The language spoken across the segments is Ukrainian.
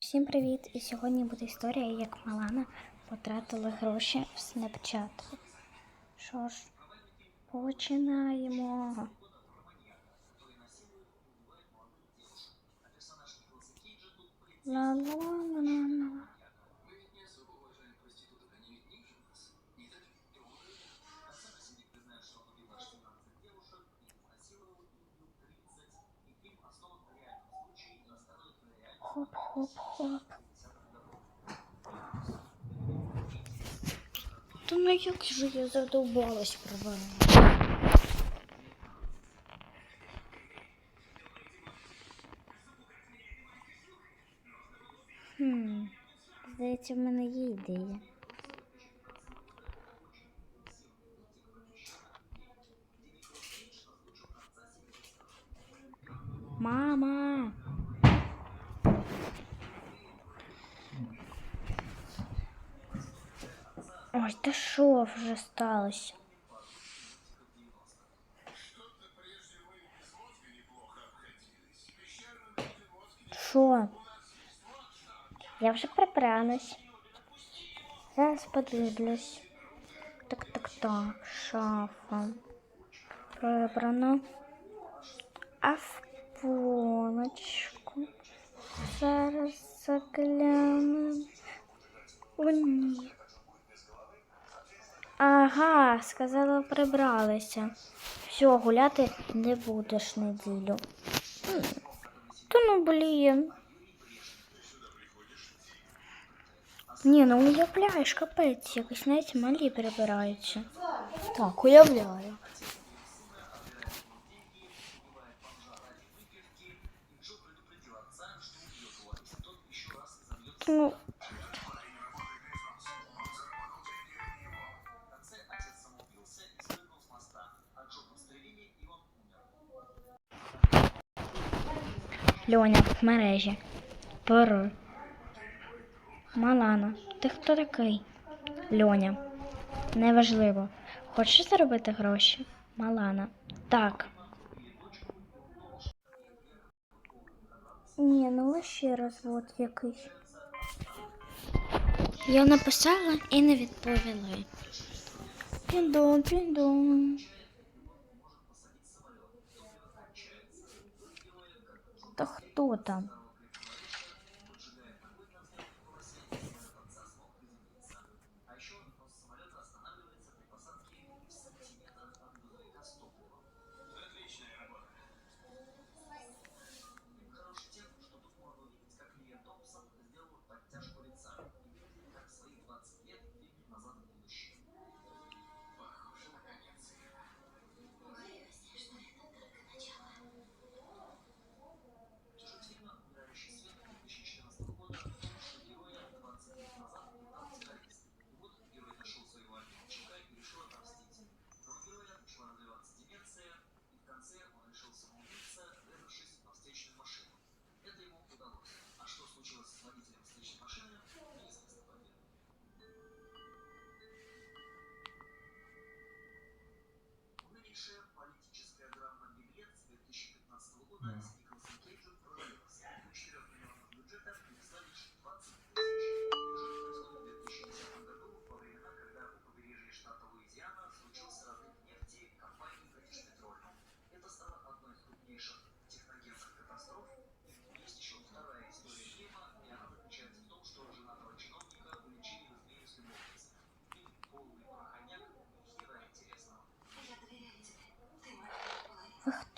Всім привіт! І сьогодні буде історія, як Малана потратила гроші в Snapchat. Що ж, починаємо. Ла-ла-ла-ла-ла. Хоп-хоп-хоп. Та ну як же я задовбалась? Хм, здається, в мене є ідея. Мама! Ой, та що вже сталося? Що? Я вже прибралась. Зараз подивлюсь. Так, так, так, шафа. Прибрано. А в полочку. Зараз заглянемо. О, ні. Ага, сказала, прибралися. Все, гуляти не будеш неділю. Та ну блін. Ні, ну уявляєш, капець, якось навіть малі прибираються. Так, уявляю. Ну, Льоня мережі. Пор. Малана, ти хто такий? Льоня. Неважливо. Хочеш заробити гроші? Малана. Так. Ні, ну лише розвод якийсь. Я написала і не відповіли. Піндон, піндон. Та хто там?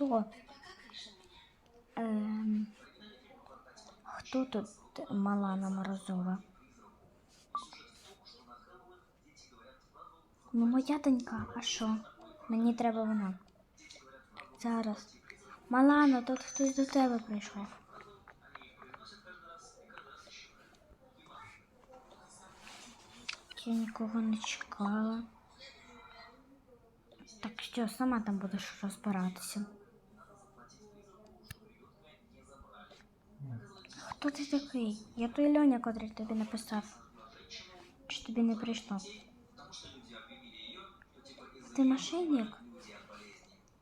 Хто? Ем, хто тут Малана Морозова? Ну, моя донька, а що? Мені треба вона. Зараз. Малана, тут хтось до тебе прийшов. Я нікого не чекала. Так що сама там будеш розбиратися. Хто ти такий? Я той Льоня, котрий тобі написав. Чи тобі не прийшло? Ти мошенник?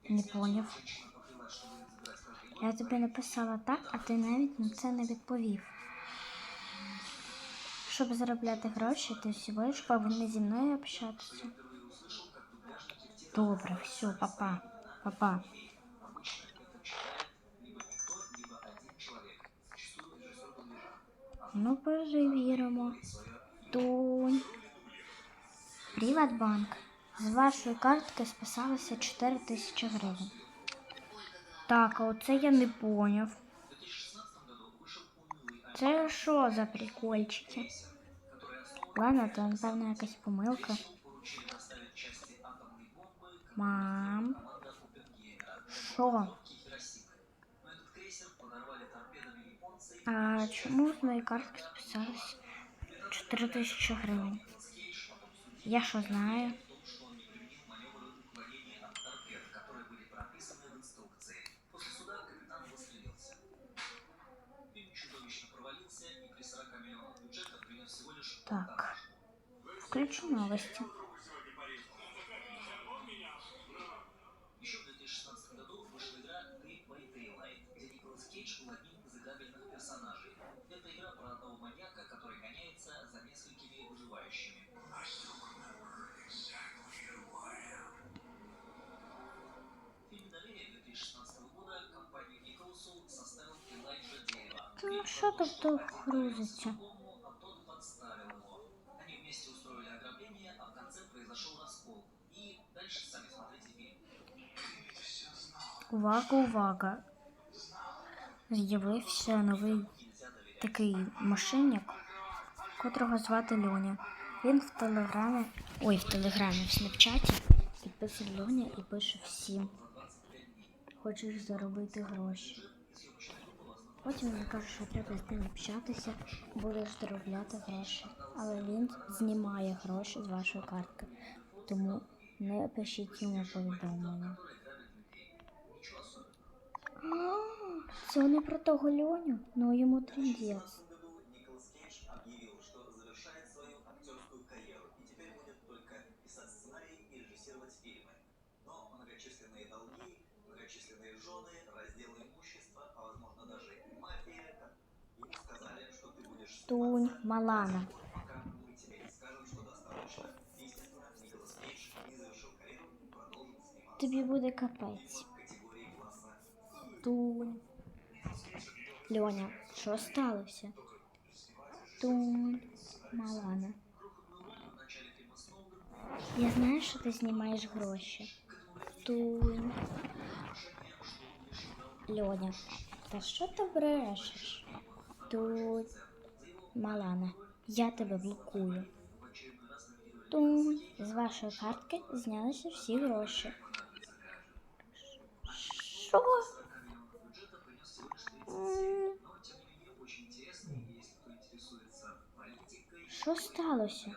Не поняв. Я тобі написала так, а ти навіть на це не відповів. щоб заробляти гроші, ти всього лиш повинна зі мною общатися. Добре, все, папа. Папа. Ну, перевіримо. Тунь. Приватбанк. З вашої картки списалося 4 тисячі гривень. Так, а оце я не поняв. Це що за прикольчики? Ладно, то напевно якась помилка. Мам. Що? А чому з моєї картки списалось 4 тисячі гривень? Я що знаю? Так. Включу новости. Сами смотрите фильм. Увага, увага. З'явився новий такий мошенник, котрого звати Льоня. Він в телеграмі, ой, в телеграмі, в снапчаті підписує Льоня і пише всім. Хочеш заробити гроші. Потім він каже, що треба з ним общатися, будеш заробляти гроші. Але він знімає гроші з вашої картки. Тому не пишіть йому повідомлення. Це не про того Льоню, ну йому трендець. году Николас Кейдж объявил, продолжит сниматься Тобі буде капець. в категории класса Тунь. Льоня, що сталося? Тунь, Малана. Я знаю, що ти знімаєш гроші. Тунь. Льоня, та що ти брешеш? Тунь. Малана, я тебе блокую. Тунь. З вашої картки знялися всі гроші. Що? Що сталося?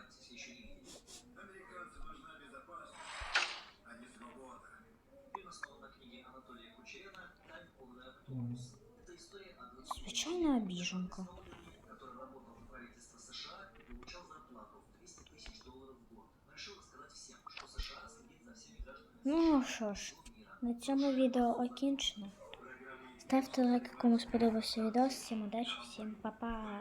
если еще Ну що ж, на цьому відео окінчено. Ставте лайк, кому сподобався відео. Всім удачі, всім па-па.